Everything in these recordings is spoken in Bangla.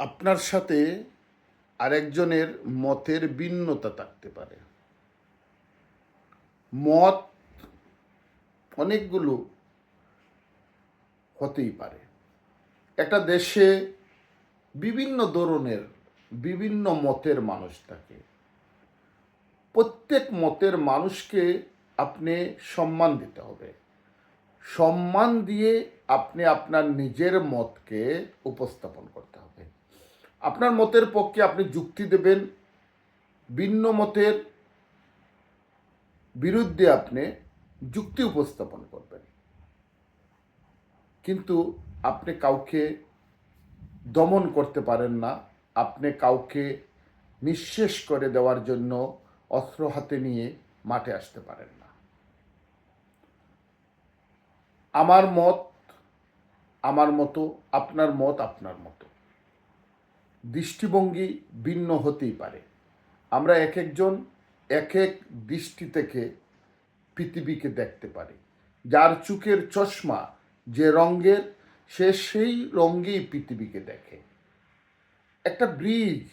আপনার সাথে আরেকজনের মতের ভিন্নতা থাকতে পারে। মত অনেকগুলো হতেই পারে। একটা দেশে বিভিন্ন ধরনের, বিভিন্ন মতের মানুষ থাকে। প্রত্যেক মতের মানুষকে আপনি সম্মান দিতে হবে। সম্মান দিয়ে আপনি আপনার নিজের মতকে উপস্থাপন করতে হবে। আপনার মতের পক্ষে আপনি যুক্তি দেবেন, ভিন্ন মতের বিরুদ্ধে আপনি যুক্তি উপস্থাপন করবেন। কিন্তু আপনি কাউকে দমন করতে পারেন না, আপনি কাউকে নিঃশেষ করে দেওয়ার জন্য অস্ত্র হাতে নিয়ে মাঠে আসতে পারেন না। আমার মত, আমার মতো, আপনার মত, আপনার মতো। দৃষ্টিভঙ্গি ভিন্ন হতেই পারে। আমরা এক একজন এক এক দৃষ্টি থেকে পৃথিবীকে দেখতে পারি। যার চুকের চশমা যে রঙের, সে সেই রঙেই পৃথিবীকে দেখে। একটা ব্রিজ,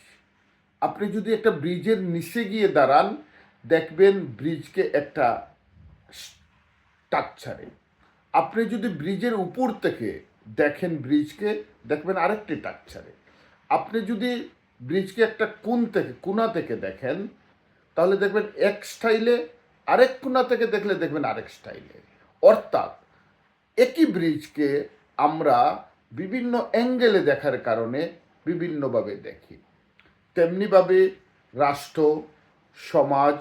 আপনি যদি একটা ব্রিজের নিচে গিয়ে দাঁড়ান, দেখবেন ব্রিজকে একটা স্ট্রাকচারে। আপনি যদি ব্রিজের উপর থেকে দেখেন ব্রিজকে, দেখবেন আরেকটি স্ট্রাকচারে। আপনি যদি ব্রিজকে একটা কোন থেকে কোনা থেকে দেখেন, তাহলে দেখবেন এক স্টাইলে আরেক কোনা থেকে দেখলে দেখবেন আরেক স্টাইলে। অর্থাৎ একই ব্রিজকে আমরা বিভিন্ন অ্যাঙ্গেলে দেখার কারণে বিভিন্নভাবে দেখি। তেমনিভাবে রাষ্ট্র, সমাজ,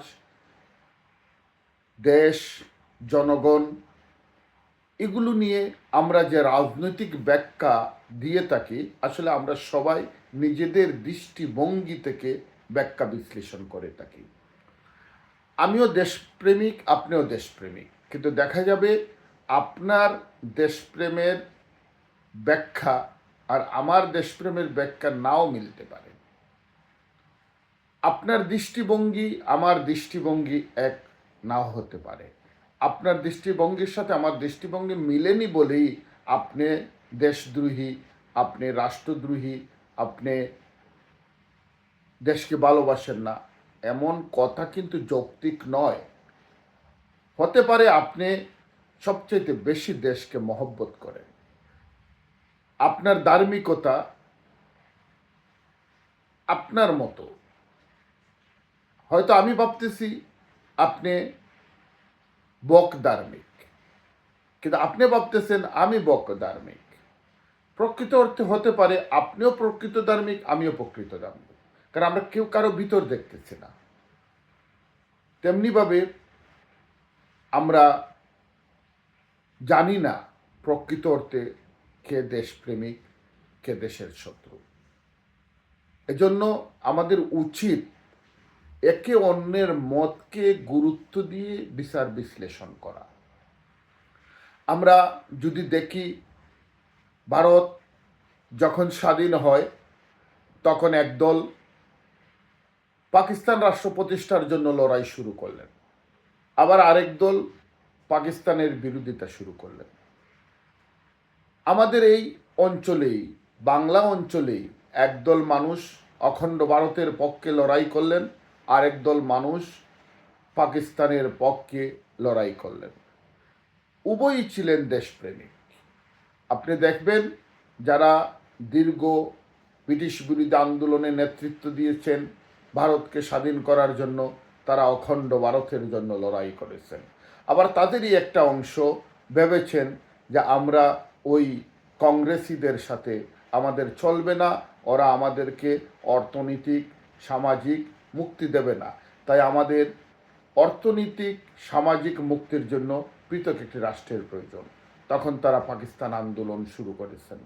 দেশ, জনগণ এগুলো নিয়ে আমরা যে রাজনৈতিক ব্যাখ্যা দিয়ে থাকি, আসলে আমরা সবাই নিজেদের দৃষ্টিভঙ্গি থেকে ব্যাখ্যা বিশ্লেষণ করে থাকি। আমিও দেশপ্রেমিক, আপনিও দেশপ্রেমিক। কিন্তু দেখা যাবে আপনার দেশপ্রেমের ব্যাখ্যা আর আমার দেশপ্রেমের ব্যাখ্যা নাও মিলতে পারে। আপনার দৃষ্টিভঙ্গি, আমার দৃষ্টিভঙ্গি এক নাও হতে পারে। আপনার দৃষ্টিভঙ্গির সাথে আমার দৃষ্টিভঙ্গি মিলেনি বলেই আপনি দেশদ্রোহী, আপনি রাষ্ট্রদ্রোহী, আপনি দেশকে ভালোবাসেন না। এমন কথা কিন্তু যৌক্তিক নয়। হতে পারে আপনি সবচেয়ে বেশি দেশকে মহব্বত করেন। আপনার ধার্মিকতা আপনার মতো। হয়তো আমি ভাবতেছি আপনি বক ধার্মিক কিন্তু আপনি ভাবতেছেন, আমি বক ধার্মিক প্রকৃত অর্থে হতে পারে আপনিও প্রকৃত ধার্মিক আমিও প্রকৃত ধার্মিক কারণ আমরা কেউ কারও ভিতর দেখতেছি না। তেমনিভাবে আমরা জানি না প্রকৃত অর্থে কে দেশপ্রেমিক, কে দেশের শত্রু। এজন্য আমাদের উচিত একে অন্যের মতকে গুরুত্ব দিয়ে বিচার বিশ্লেষণ করা। আমরা যদি দেখি, ভারত যখন স্বাধীন হয়, তখন একদল পাকিস্তান রাষ্ট্র প্রতিষ্ঠার জন্য লড়াই শুরু করলেন। আবার আরেক দল পাকিস্তানের বিরোধিতা শুরু করলেন। আমাদের এই অঞ্চলেই, বাংলা অঞ্চলেই একদল মানুষ অখণ্ড ভারতের পক্ষে লড়াই করলেন। আরেক দল মানুষ পাকিস্তানের পক্ষে লড়াই করলেন। উভয়ই ছিলেন দেশপ্রেমিক। আপনি দেখবেন যারা দীর্ঘ ব্রিটিশ বিরোধী আন্দোলনে নেতৃত্ব দিয়েছেন, ভারতকে স্বাধীন করার জন্য তারা অখণ্ড ভারতের জন্য লড়াই করেছেন। আবার তাদেরই একটা অংশ ভেবেছেন যে আমরা ওই কংগ্রেসিদের সাথে আমাদের চলবে না, ওরা আমাদেরকে অর্থনৈতিক, সামাজিক মুক্তি দেবে না। তাই আমাদের অর্থনৈতিক, সামাজিক মুক্তির জন্য পৃথক একটি রাষ্ট্রের প্রয়োজন। তখন তারা পাকিস্তান আন্দোলন শুরু করেছেন।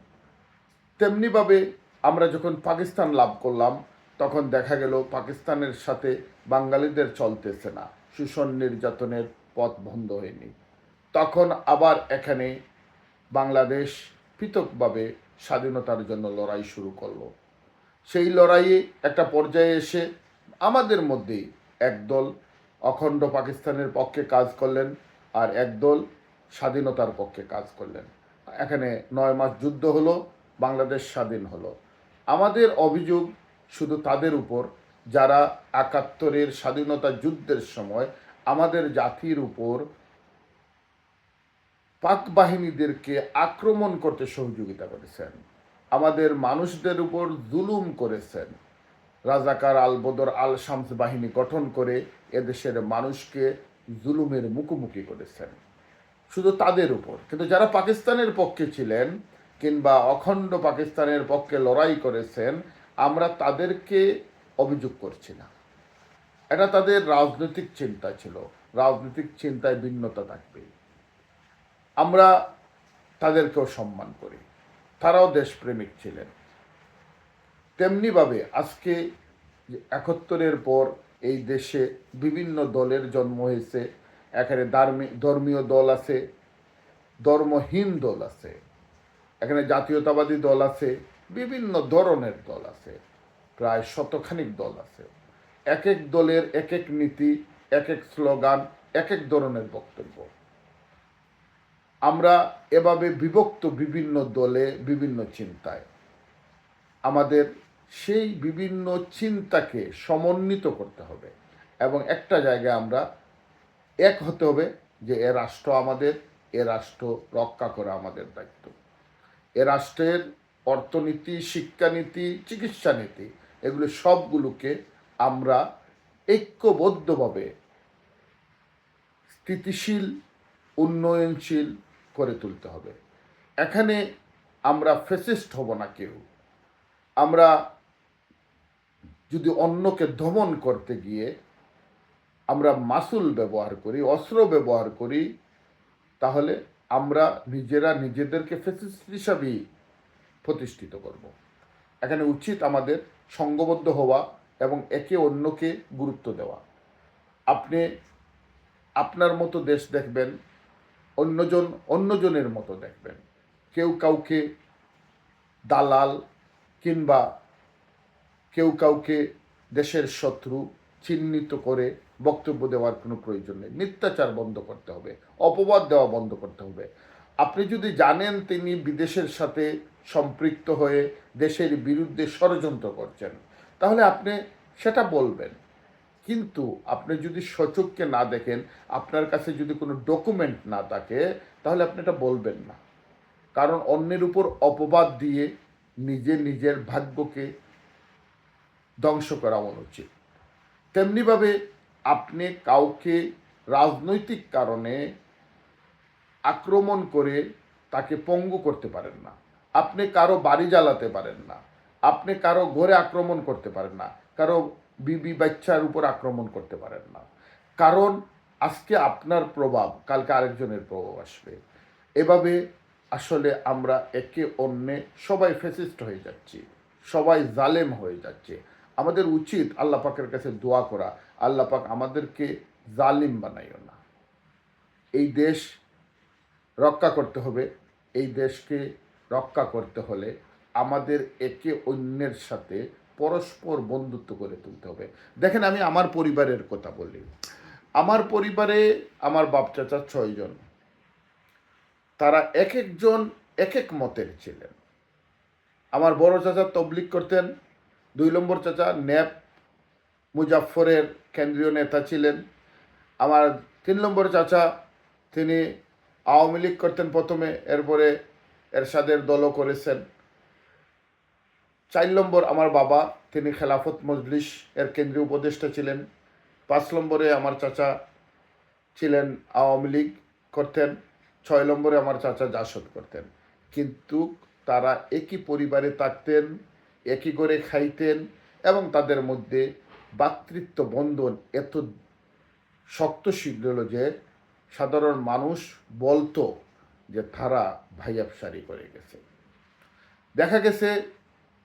তেমনিভাবে আমরা যখন পাকিস্তান লাভ করলাম, তখন দেখা গেল পাকিস্তানের সাথে বাঙালিদের চলতেছে না। শোষণ নির্যাতনের পথ বন্ধ হয়নি। তখন আবার এখানে বাংলাদেশ পৃথকভাবে স্বাধীনতার জন্য লড়াই শুরু করল। সেই লড়াইয়ে একটা পর্যায়ে এসে আমাদের মধ্যেই একদল অখণ্ড পাকিস্তানের পক্ষে কাজ করলেন আর একদল স্বাধীনতার পক্ষে কাজ করলেন। এখানে নয় মাস যুদ্ধ হলো, বাংলাদেশ স্বাধীন হলো। আমাদের অভিযোগ শুধু তাদের উপর, যারা একাত্তরের স্বাধীনতা যুদ্ধের সময় আমাদের জাতির উপর পাক বাহিনীদেরকে আক্রমণ করতে সহযোগিতা করেছেন। আমাদের মানুষদের উপর জুলুম করেছেন। রাজাকার আল বদর আল শামস বাহিনী গঠন করে এদেশের মানুষকে জুলুমের মুখোমুখি করেছেন। শুধু তাদের উপর, কিন্তু যারা পাকিস্তানের পক্ষে ছিলেন কিংবা অখণ্ড পাকিস্তানের পক্ষে লড়াই করেছেন, আমরা তাদেরকে অভিযোগ করছি না। এটা তাদের রাজনৈতিক চিন্তা ছিল। রাজনৈতিক চিন্তায় ভিন্নতা থাকবে। আমরা তাদেরকেও সম্মান করি। তারাও দেশপ্রেমিক ছিলেন। তেমনিভাবে আজকে একাত্তরের পর এই দেশে বিভিন্ন দলের জন্ম হয়েছে। এখানে ধর্মীয় দল আছে, ধর্মহীন দল আছে, এখানে জাতীয়তাবাদী দল আছে, বিভিন্ন ধরনের দল আছে, প্রায় শতখানিক দল আছে। এক এক দলের এক এক নীতি এক এক স্লোগান এক এক ধরনের বক্তব্য। আমরা এভাবে বিভক্ত বিভিন্ন দলে বিভিন্ন চিন্তায়। আমাদের সেই বিভিন্ন চিন্তাকে সমন্বিত করতে হবে। এবং একটা জায়গায় আমরা এক হতে হবে যে এ রাষ্ট্র আমাদের, এ রাষ্ট্র রক্ষা করা আমাদের দায়িত্ব। এ রাষ্ট্রের অর্থনীতি, শিক্ষানীতি চিকিৎসা নীতি এগুলো সবগুলোকে আমরা ঐক্যবদ্ধভাবে স্থিতিশীল, উন্নয়নশীল করে তুলতে হবে। এখানে আমরা ফেসিস্ট হব না কেউ। আমরা যদি অন্যকে দমন করতে গিয়ে আমরা মাসুল ব্যবহার করি, অস্ত্র ব্যবহার করি, তাহলে আমরা নিজেরা নিজেদেরকে ফেসিস্ট হিসাবেই প্রতিষ্ঠিত করব। এখানে উচিত আমাদের সঙ্গবদ্ধ হওয়া এবং একে অন্যকে গুরুত্ব দেওয়া। আপনি আপনার মতো দেশ দেখবেন, অন্যজন অন্যজনের মতো দেখবেন। কেউ কাউকে দালাল কিংবা কেউ কাউকে দেশের শত্রু চিহ্নিত করে বক্তব্য দেওয়ার কোনো প্রয়োজন নেই। মিথ্যাচার বন্ধ করতে হবে, অপবাদ দেওয়া বন্ধ করতে হবে। আপনি যদি জানেন তিনি বিদেশের সাথে সম্পৃক্ত হয়ে দেশের বিরুদ্ধে ষড়যন্ত্র করছেন, তাহলে আপনি সেটা বলবেন। কিন্তু আপনি যদি সচককে না দেখেন, আপনার কাছে যদি কোনো ডকুমেন্ট না থাকে, তাহলে আপনি এটা বলবেন না। কারণ অন্যের উপর অপবাদ দিয়ে নিজে নিজের ভাগ্যকে ধ্বংস করা অনুচিত তেমনিভাবে আপনি কাউকে রাজনৈতিক কারণে আক্রমণ করে তাকে পঙ্গু করতে পারেন না। আপনি কারও বাড়ি জ্বালাতে পারেন না। আপনি কারও ঘরে আক্রমণ করতে পারেন না। কারও বিবি বাচ্চার উপর আক্রমণ করতে পারেন না। কারণ আজকে আপনার প্রভাব, কালকে আরেকজনের প্রভাব আসবে। এভাবে আসলে আমরা একে অন্যে সবাই ফেসিস্ট হয়ে যাচ্ছি, সবাই জালেম হয়ে যাচ্ছে। আমাদের উচিত আল্লাহ পাকের কাছে দোয়া করা। আল্লাহ পাক আমাদেরকে জালিম বানাইও না। এই দেশ রক্ষা করতে হবে। এই দেশকে রক্ষা করতে হলে আমাদের একে অন্যের সাথে পরস্পর বন্ধুত্ব করে তুলতে হবে। দেখেন আমি আমার পরিবারের কথা বলি। আমার পরিবারে আমার বাপ চাচা ছয়জন তারা এক একজন এক এক মতের ছিলেন। আমার বড় চাচা তবলিক করতেন দুই নম্বর চাচা, ন্যাপ মুজাফরের কেন্দ্রীয় নেতা ছিলেন। আমার তিন নম্বর চাচা, তিনি আওয়ামী লীগ করতেন প্রথমে, এরপরে এরশাদের দলও করেছেন। চার নম্বর আমার বাবা, তিনি খেলাফত মজলিস এর কেন্দ্রীয় উপদেষ্টা ছিলেন। পাঁচ নম্বরে আমার চাচা ছিলেন আওয়ামী লীগ করতেন। ছয় নম্বরে আমার চাচা জাসদ করতেন। কিন্তু তারা একই পরিবারে থাকতেন একই করে খাইতেন এবং তাদের মধ্যে ভাতৃত্ব বন্ধন এত শক্ত ছিল যে সাধারণ মানুষ বলতো যে তারা ভাইয়াবসারি করে গেছে। দেখা গেছে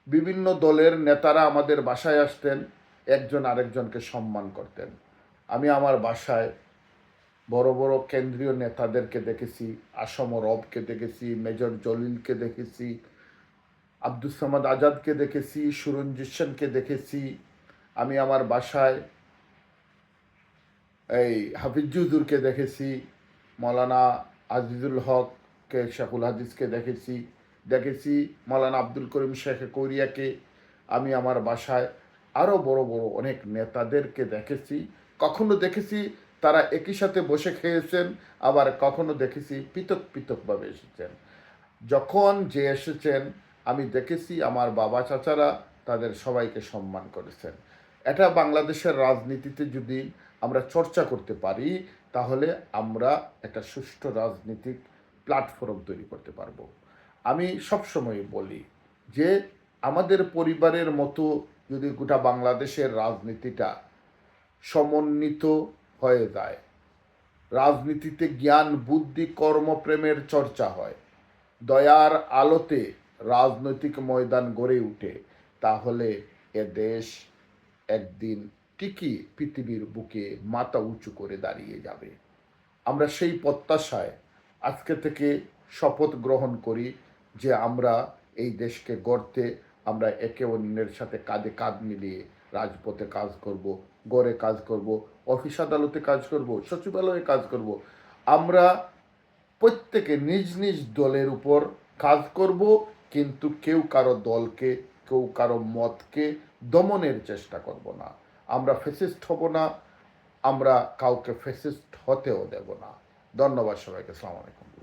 বিভিন্ন দলের নেতারা আমাদের বাসায় আসতেন, একজন আরেকজনকে সম্মান করতেন। আমি আমার বাসায় বড় বড় কেন্দ্রীয় নেতাদেরকে দেখেছি, আসম রবকে দেখেছি, মেজর জলিলকে দেখেছি আব্দুল সামাদ আজাদকে দেখেছি, সুরঞ্জিত সেনকে দেখেছি। আমি আমার বাসায় এই হাফিজুদ্দুরকে দেখেছি, মৌলানা আজিজুল হক কে শেখুল হাদিসকে দেখেছি দেখেছি মৌলানা আব্দুল করিম শেখ কৌরিয়াকে। আমি আমার বাসায় আরও বড় বড় অনেক নেতাদেরকে দেখেছি। কখনো দেখেছি তারা একই সাথে বসে খেয়েছেন, আবার কখনো দেখেছি পৃথক পৃথকভাবে এসেছেন। যখন যে এসেছেন আমি দেখেছি আমার বাবা চাচারা তাদের সবাইকে সম্মান করেছেন। এটা বাংলাদেশের রাজনীতিতে যদি আমরা চর্চা করতে পারি, তাহলে আমরা একটা সুষ্ঠু রাজনীতিক প্ল্যাটফর্ম তৈরি করতে পারব। আমি সবসময় বলি যে, আমাদের পরিবারের মতো যদি গোটা বাংলাদেশের রাজনীতিটা সমন্বিত হয়ে যায়, রাজনীতিতে জ্ঞান, বুদ্ধি, কর্মপ্রেমের চর্চা হয়, দয়ার আলোতে রাজনৈতিক ময়দান গড়ে উঠে, তাহলে এ দেশ একদিন ঠিকই পৃথিবীর বুকে মাথা উঁচু করে দাঁড়িয়ে যাবে। আমরা সেই প্রত্যাশায় আজকে থেকে শপথ গ্রহণ করি যে আমরা এই দেশকে গড়তে, আমরা একে অন্যের সাথে কাঁধে কাঁধ মিলিয়ে রাজপথে কাজ করব, গড়ে কাজ করব, অফিস আদালতে কাজ করব, সচিবালয়ে কাজ করব। আমরা প্রত্যেকে নিজ নিজ দলের উপর কাজ করব কিন্তু কেউ কারও দলকে, কেউ কারও মতকে দমনের চেষ্টা করব না। আমরা ফেসিস্ট হব না, আমরা কাউকে ফেসিস্ট হতেও দেব না। ধন্যবাদ সবাইকে সালাম আলাইকুম।